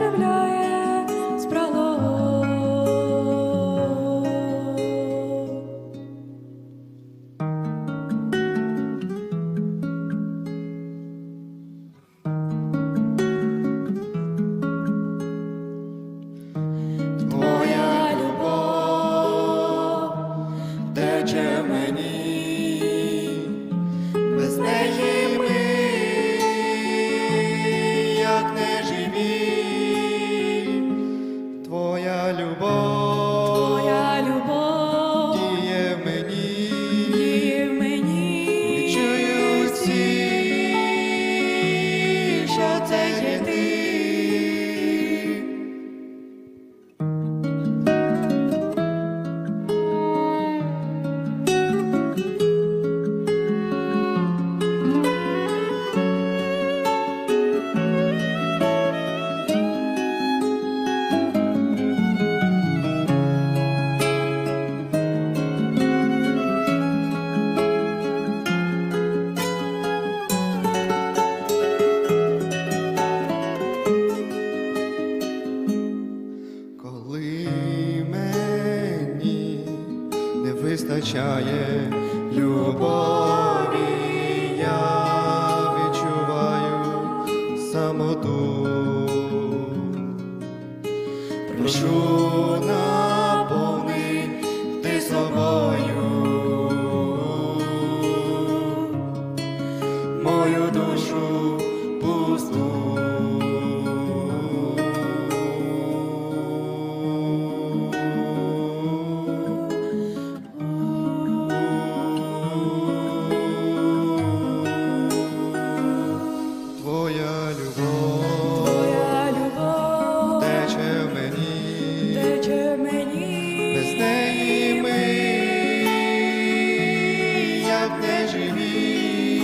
оживляє. Любові я відчуваю самоту. Прошу наповни ти собою мою душу тече в мені, тече в мені, без неї ми, як не живі,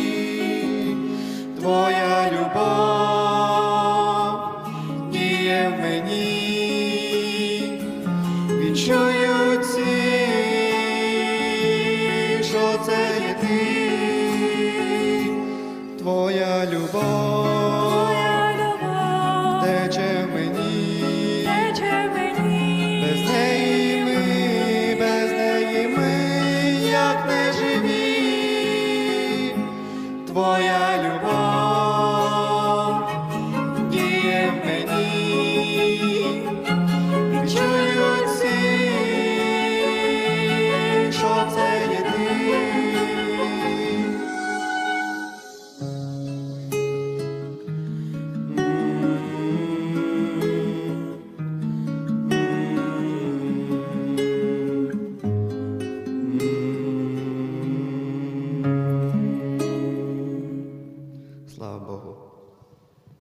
твоя любов діє в мені, відчую ці, що це є ти, твоя любов. Твоя Тече в мені,